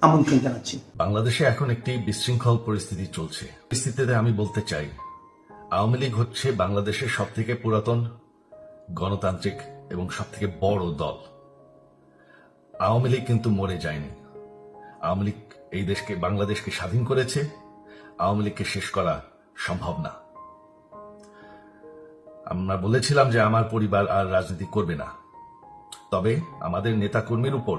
আমন্ত্রণ জানাচ্ছি। বাংলাদেশে এখন একটি বিশৃঙ্খল পরিস্থিতি চলছে। পরিস্থিতিতে আমি বলতে চাই, আওয়ামী লীগ হচ্ছে বাংলাদেশের সব থেকে পুরাতন গণতান্ত্রিক এবং সব থেকে বড় দল। আওয়ামী লীগ কিন্তু মরে যায়নি। আওয়ামী লীগ এই দেশকে, বাংলাদেশকে স্বাধীন করেছে। আওয়ামী লীগকে শেষ করা সম্ভব না। আমরা বলেছিলাম যে, আমার পরিবার আর রাজনীতি করবে না। তবে আমাদের নেতাকর্মীর উপর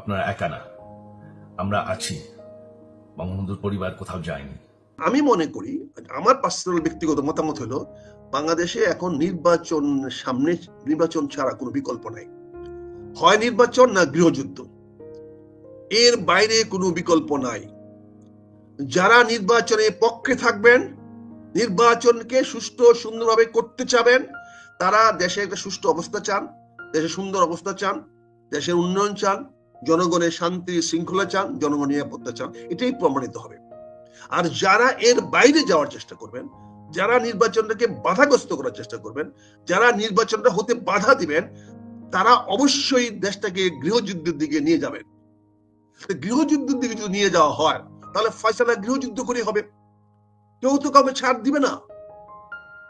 আপনারা একা না। আমরা আছি। বঙ্গবন্ধুর পরিবার কোথাও যায়নি। আমি মনে করি, আমার পার্সোনাল ব্যক্তিগত মতামত হলো, বাংলাদেশে এখন নির্বাচন সামনে, নির্বাচন ছাড়া কোনো বিকল্প নাই। হয় নির্বাচন না গৃহযুদ্ধ। এর বাইরে কোনো বিকল্প নাই। যারা নির্বাচনে পক্ষে থাকবেন, নির্বাচনকে সুষ্ঠু সুন্দরভাবে করতে চাবেন, তারা দেশে একটা সুষ্ঠু অবস্থা চান, দেশে সুন্দর অবস্থা চান, দেশের উন্নয়ন চান জনগণের শান্তি শৃঙ্খলা চান, জনগণ নিরাপত্তা চান, এটাই প্রমাণিত হবে। আর যারা এর বাইরে যাওয়ার চেষ্টা করবেন, যারা নির্বাচনটাকে বাধাগ্রস্ত করার চেষ্টা করবেন, যারা নির্বাচনটা হতে বাধা দিবেন, তারা অবশ্যই দেশটাকে গৃহযুদ্ধের দিকে নিয়ে যাবেন। গৃহযুদ্ধের দিকে যদি নিয়ে যাওয়া হয়, তাহলে ফয়সালা গৃহযুদ্ধ করে হবে। কেউ তো কাউকে ছাড় দিবে না।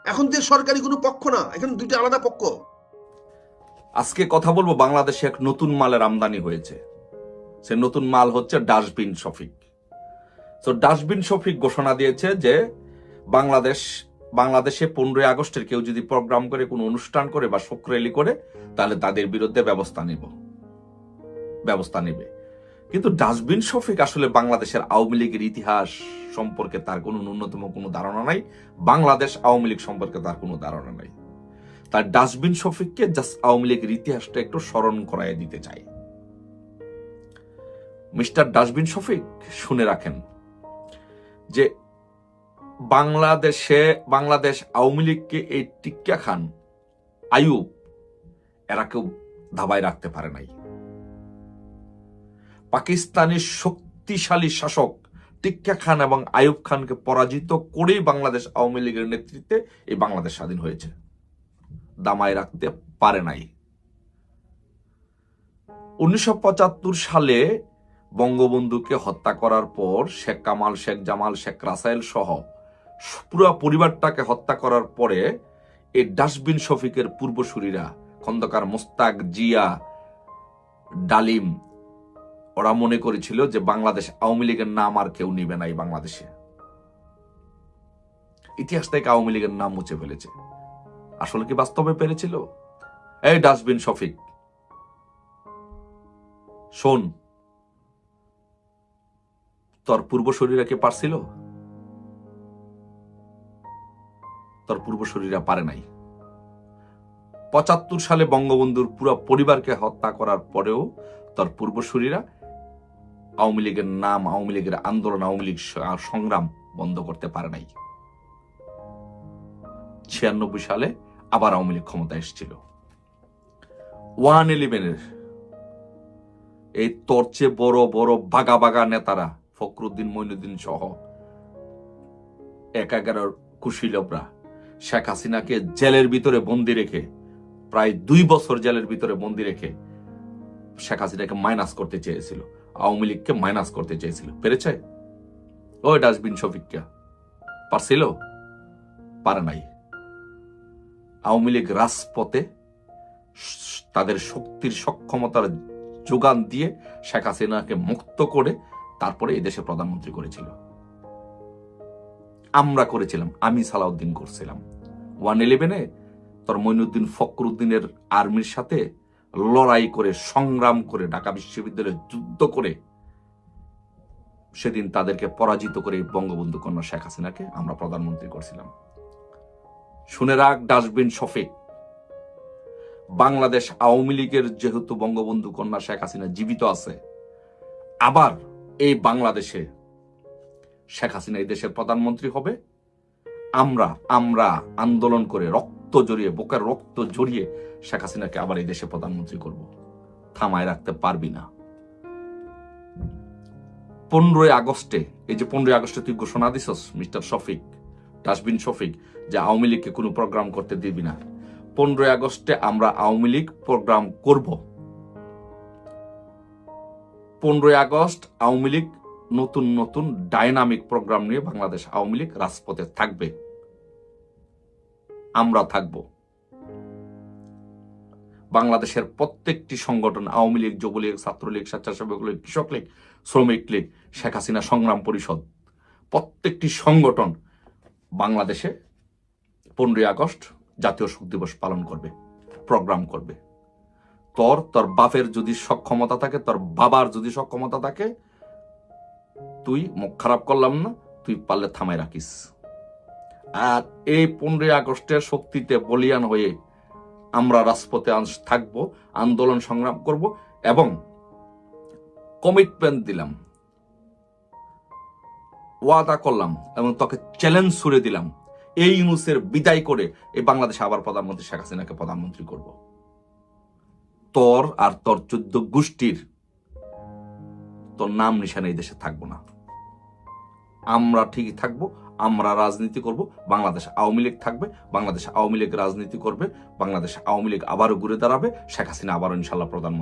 এখন যে সরকারি কোনো পক্ষ না, এখানে দুইটা আলাদা পক্ষ। আজকে কথা বলব বাংলাদেশে এক নতুন মালের আমদানি হয়েছে। সে নতুন মাল হচ্ছে ডাস্টবিন শফিক। তো ডাস্টবিন শফিক ঘোষণা দিয়েছে যে বাংলাদেশ, বাংলাদেশে পনেরোই আগস্টের কেউ যদি প্রোগ্রাম করে, কোনো অনুষ্ঠান করে বা শোক র্যালি করে, তাহলে তাদের বিরুদ্ধে ব্যবস্থা নিব। ব্যবস্থা নেবে। কিন্তু ডাস্টবিন শফিক আসলে বাংলাদেশের আওয়ামী লীগের ইতিহাস সম্পর্কে তার কোনো ন্যূনতম কোনো ধারণা নাই। বাংলাদেশ আওয়ামী লীগ সম্পর্কে তার কোনো ধারণা নাই। তার ডাস্টবিন শফিককে জাস্ট আওয়ামী লীগের ইতিহাসটা একটু স্মরণ করায় দিতে চাই। মিস্টার ডাস্টবিন শফিক শুনে রাখেন যে বাংলাদেশে, বাংলাদেশ আওয়ামী লীগকে এই টিক্কা খান আয়ুব এরা কেউ ধাবায় রাখতে পারে নাই। পাকিস্তানের শক্তিশালী শাসক টিক্কা খান এবং আয়ুব খানকে পরাজিত করেই বাংলাদেশ আওয়ামী লীগের নেতৃত্বে এই বাংলাদেশ স্বাধীন হয়েছে। দামায় রাখতে পারে নাই। উনিশশো পঁচাত্তর সালে বঙ্গবন্ধুকে হত্যা করার পর শেখ কামাল, শেখ জামাল, শেখ রাসায়েল সহ পুরো পরিবারটাকে হত্যা করার পরে এই ডাস্টবিন শফিকের পূর্বসূরীরা খন্দকার মোস্তাক, জিয়া, ডালিম, ওরা মনে করেছিল যে বাংলাদেশ আওয়ামী লীগের নাম আর কেউ নিবে না এই বাংলাদেশে। ইতিহাস থেকে আওয়ামী লীগের নাম মুছে ফেলেছে। আসলে কি বাস্তবে পেরেছিল? এই ডাস্টবিন শফিক। শোন। তোর পূর্বশরীরা কে পারছিল? তোর পূর্বশরীরা পারে নাই। পঁচাত্তর সালে বঙ্গবন্ধুর পুরো পরিবারকে হত্যা করার পরেও তোর পূর্বশরীরা আওয়ামী লীগের নাম, আওয়ামী লীগের আন্দোলন, আওয়ামী লীগ সংগ্রাম বন্ধ করতে পারে নাই। ছিয়ানব্বই সালে আবার আওয়ামী লীগ ক্ষমতা এসেছিল। ওয়ান ইলেভেনের এই তোর চেয়ে বড় বড় বাগা বাগা নেতারা, ফখরুদ্দিন, মইনুদ্দিন সহ এক এগারোর কুশীলবরা, শেখ হাসিনাকে জেলের ভিতরে বন্দি রেখে, প্রায় দুই বছর জেলের ভিতরে বন্দি রেখে শেখ হাসিনাকে মাইনাস করতে চেয়েছিল। আওয়ামী লীগকে মাইনাস করতে চেয়েছিল। পেরেছে? ওই ডাস্টবিন শফিককে। পারছিল? পারে নাই। আওয়ামী লীগ রাজপথে তাদের শক্তির সক্ষমতার যোগান দিয়ে শেখ হাসিনাকে মুক্ত করে তারপরে এই দেশে প্রধানমন্ত্রী করেছিল। আমরা করেছিলাম, আমি সালাউদ্দিন করছিলাম। ওয়ান ইলেভেনে তোর মইনুদ্দিন ফখরুদ্দিনের আর্মির সাথে লড়াই করে, সংগ্রাম করে, ঢাকা বিশ্ববিদ্যালয়ে যুদ্ধ করে সেদিন তাদেরকে পরাজিত করে বঙ্গবন্ধু কন্যা শেখ হাসিনাকে আমরা প্রধানমন্ত্রী করছিলাম। শুনে রাখ ডাস্টবিন শফিক। বাংলাদেশ আওয়ামী লীগের যেহেতু বঙ্গবন্ধু কন্যা শেখ হাসিনা জীবিত আছে, আবার এই বাংলাদেশে শেখ হাসিনা এই দেশের প্রধানমন্ত্রী হবে, আমরা আমরা আন্দোলন করে রক্ত জড়িয়ে, বোকার রক্ত জড়িয়ে শেখ হাসিনাকে আবার এই দেশে প্রধানমন্ত্রী করব। থামায় রাখতে পারবি না। পনেরোই আগস্টে, এই যে পনেরোই আগস্টে তুই ঘোষণা দিছস, মিস্টার শফিক ডাস্টবিন শফিক, যে আওয়ামী লীগকে কোনো প্রোগ্রাম করতে দিবি না। পনেরোই আগস্টে আমরা আওয়ামী লীগ প্রোগ্রাম করব। পনেরোই আগস্ট আওয়ামী লীগ নতুন নতুন ডাইনামিক প্রোগ্রাম নিয়ে বাংলাদেশ আওয়ামী লীগ রাজপথে থাকবে। আমরা থাকব। বাংলাদেশের প্রত্যেকটি সংগঠন, আওয়ামী লীগ, যুবলীগ, ছাত্রলীগ, স্বেচ্ছাসেবক লীগ, কৃষক লীগ, শ্রমিক লীগ, শেখ হাসিনা সংগ্রাম পরিষদ, প্রত্যেকটি সংগঠন বাংলাদেশে পনেরোই আগস্ট জাতীয় শোক দিবস পালন করবে, প্রোগ্রাম করবে। তোর তোর বাপের যদি সক্ষমতা থাকে, তোর বাবার যদি সক্ষমতা থাকে, তুই মুখ খারাপ করলাম না, তুই পারলে থামাই রাখিস। আর এই পনেরোই আগস্টের শক্তিতে বলিয়ান হয়ে আমরা রাজপথে থাকব, আন্দোলন সংগ্রাম করব এবং কমিটমেন্ট দিলাম। ওয়াদা করলাম এবং তোকে চ্যালেঞ্জ ছুড়ে দিলাম। এই ইউনুসের বিদায় করে এই বাংলাদেশে আবার প্রধানমন্ত্রী শেখ হাসিনাকে প্রধানমন্ত্রী করব। তোর আর তোর চোদ্দ গোষ্ঠীর তোর নাম নিশানে এই দেশে থাকব না। আমরা ঠিকই থাকব, আমরা রাজনীতি করব, বাংলাদেশ আওয়ামী লীগ থাকবে, বাংলাদেশ আওয়ামী লীগ রাজনীতি করবে, বাংলাদেশ আওয়ামী লীগ আবারও ঘুরে দাঁড়াবে, শেখ হাসিনা আবারও ইনশাল্লাহ প্রধানমন্ত্রী